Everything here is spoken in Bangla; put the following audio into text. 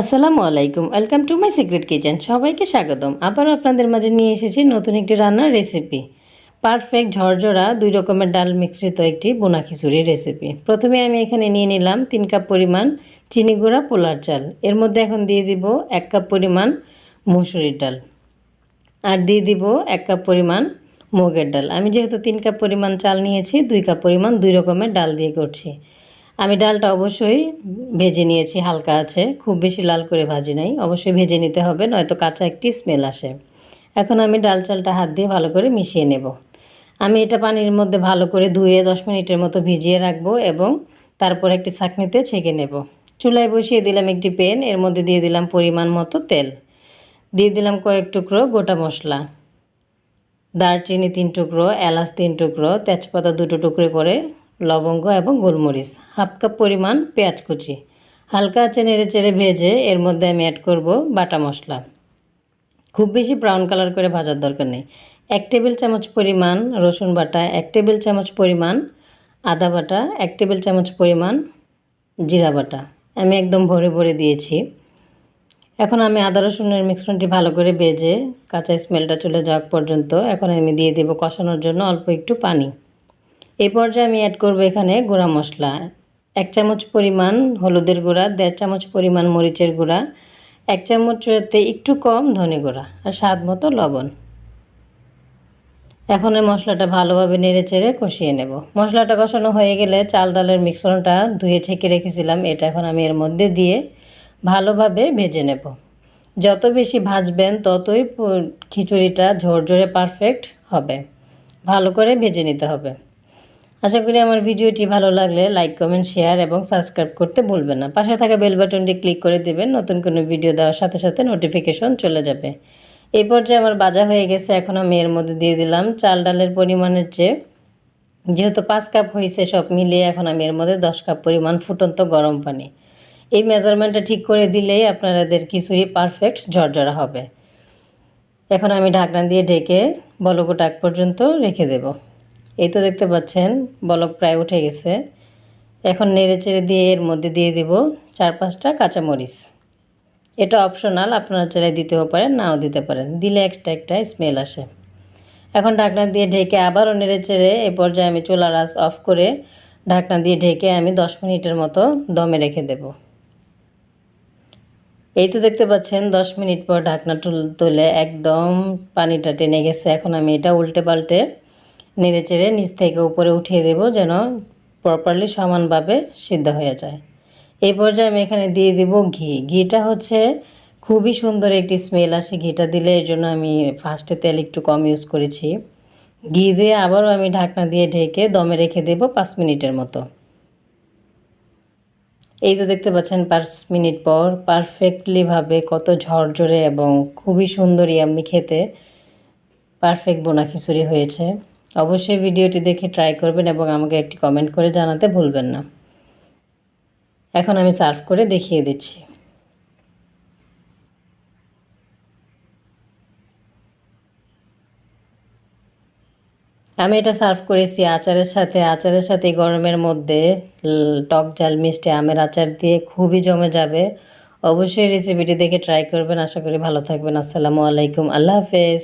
আসসালামু আলাইকুম, welcome to my secret kitchen. সবাইকে স্বাগতম। আবারও আপনাদের মাঝে নিয়ে এসেছি নতুন একটি রান্নার রেসিপি। পারফেক্ট ঝরঝরা, দুই রকমের ডাল মিশ্রিত একটি বোনা খিচুড়ির রেসিপি। প্রথমে আমি এখানে নিয়ে নিলাম তিন কাপ পরিমাণ চিনি গুঁড়া পোলার চাল। এর মধ্যে এখন দিয়ে দিব এক কাপ পরিমাণ মুসুরির ডাল। আর দিয়ে দিব এক কাপ পরিমাণ মুগের ডাল। আমি যেহেতু তিন কাপ পরিমাণ চাল নিয়েছি, দুই কাপ পরিমাণ দুই রকমের ডাল দিয়ে করছি। আমি ডালটা অবশ্যই ভেজে নিয়েছি, হালকা আছে। খুব বেশি লাল করে ভাজি নাই। অবশ্যই ভেজে নিতে হবে, নয়তো কাঁচা একটি স্মেল আসে। এখন আমি ডাল চালটা হাত দিয়ে ভালো করে মিশিয়ে নেব। আমি এটা পানির মধ্যে ভালো করে ধুয়ে দশ মিনিটের মতো ভিজিয়ে রাখব এবং তারপর একটি ছাঁকনিতে ছেঁকে নেব। চুলায় বসিয়ে দিলাম একটি পেন এর মধ্যে দিয়ে দিলাম পরিমাণ মতো তেল। দিয়ে দিলাম কয়েক টুকরো গোটা মশলা। দারচিনি তিন টুকরো, এলাচ তিন টুকরো, তেজপাতা দুটো টুকরো করে লবঙ্গ এবং গোলমরিচ, হাফ কাপ পরিমাণ পেঁয়াজ কুচি, হালকা আছে নেড়ে চেড়ে ভেজে এর মধ্যে আমি অ্যাড করব বাটা মশলা। খুব বেশি ব্রাউন কালার করে ভাজার দরকার নেই। এক টেবিল চামচ পরিমাণ রসুন বাটা, এক টেবিল চামচ পরিমাণ আদা বাটা, এক টেবিল চামচ পরিমাণ জিরা বাটা। আমি একদম ভরে ভরে দিয়েছি। এখন আমি আদা রসুনের মিশ্রণটি ভালো করে ভেজে কাঁচা স্মেলটা চলে যাওয়া পর্যন্ত এখন আমি দিয়ে দেবো কষানোর জন্য অল্প একটু পানি। এই পর্যায়ে আমি অ্যাড করব এখানে গুঁড়া মশলা। এক চামচ পরিমাণ হলুদের গুঁড়া, দেড় চামচ পরিমাণ মরিচের গুঁড়া, এক চামচতে একটু কম ধনে গুঁড়া আর স্বাদ মতো লবণ। এখন মশলাটা ভালোভাবে নেড়ে চেড়ে কষিয়ে নেব। মশলাটা কষানো হয়ে গেলে চাল ডালের মিশ্রণটা ধুয়ে ছেঁকে রেখেছিলাম, এটা এখন আমি এর মধ্যে দিয়ে ভালোভাবে ভেজে নেব। যত বেশি ভাজবেন ততই খিচুড়িটা ঝরঝরে পারফেক্ট হবে। ভালো করে ভেজে নিতে হবে। আশা করি আমার ভিডিওটি ভালো লাগলে লাইক, কমেন্ট, শেয়ার এবং সাবস্ক্রাইব করতে ভুলবেন না। পাশে থাকা বেল বাটনটি ক্লিক করে দেবেন, নতুন কোনো ভিডিও দেওয়ার সাথে সাথে নোটিফিকেশন চলে যাবে। এই পর্যায়ে আমার বাজা হয়ে গেছে, এখন আমি এর মধ্যে দিয়ে দিলাম চাল ডালের পরিমাণের চেয়ে। যেহেতু পাঁচ কাপ হয়েছে সব মিলিয়ে এখন আমি এর মধ্যে দশ কাপ পরিমাণ ফুটন্ত গরম পানি। এই মেজারমেন্টটা ঠিক করে দিলেই আপনাদের খিচুড়ি পারফেক্ট ঝরঝরা হবে। এখন আমি ঢাকনা দিয়ে ঢেকে বলকো টাক পর্যন্ত রেখে দেবো। এই তো দেখতে পাচ্ছেন, বলক প্রায় উঠে গেছে। এখন নেড়ে চেড়ে দিয়ে এর মধ্যে দিয়ে দিব চার পাঁচটা কাঁচামরিচ। এটা অপশনাল আপনারা চাইলে দিতেও পারেন, নাও দিতে পারেন। দিলে এক্সট্রা একটা স্মেল আসে। এখন ঢাকনা দিয়ে ঢেকে আবারও নেড়ে চেড়ে এ পর্যায়ে আমি চুলার আঁচ অফ করে ঢাকনা দিয়ে ঢেকে আমি দশ মিনিটের মতো দমে রেখে দেব। এই তো দেখতে পাচ্ছেন, দশ মিনিট পর ঢাকনা তুলে একদম পানিটা টেনে গেছে। এখন আমি এটা উল্টে পাল্টে নেড়ে চেড়ে নিচ থেকে উপরে উঠিয়ে দেব যেন প্রপারলি সমানভাবে সিদ্ধ হয়ে যায়। এই পর্যায়ে আমি এখানে দিয়ে দেব ঘি। ঘিটা হচ্ছে খুবই সুন্দর একটি স্মেল আসে। ঘিটা দিলে এর জন্য আমি ফার্স্টে তেল একটু কম ইউজ করেছি। ঘি দিয়ে আবারও আমি ঢাকনা দিয়ে ঢেকে দমে রেখে দেব পাঁচ মিনিটের মতো। এই তো দেখতে পাচ্ছেন পাঁচ মিনিট পর পারফেক্টলিভাবে কত ঝরঝরে এবং খুবই সুন্দর আমি খেতে পারফেক্ট বোনা খিচুড়ি হয়েছে। অবশ্যই ভিডিওটি দেখে ট্রাই করবেন এবং আমাকে একটি কমেন্ট করে জানাতে ভুলবেন না। এখন আমি সার্ভ করে দেখিয়ে দিচ্ছি। আমি এটা সার্ভ করেছি আচারের সাথে। আচারের সাথে গরমের মধ্যে টক ঝাল মিষ্টি, আমের আচার দিয়ে খুবই জমে যাবে। অবশ্যই রেসিপিটি দেখে ট্রাই করবেন। আশা করি ভালো থাকবেন। আসসালামু আলাইকুম। আল্লাহ হাফেজ।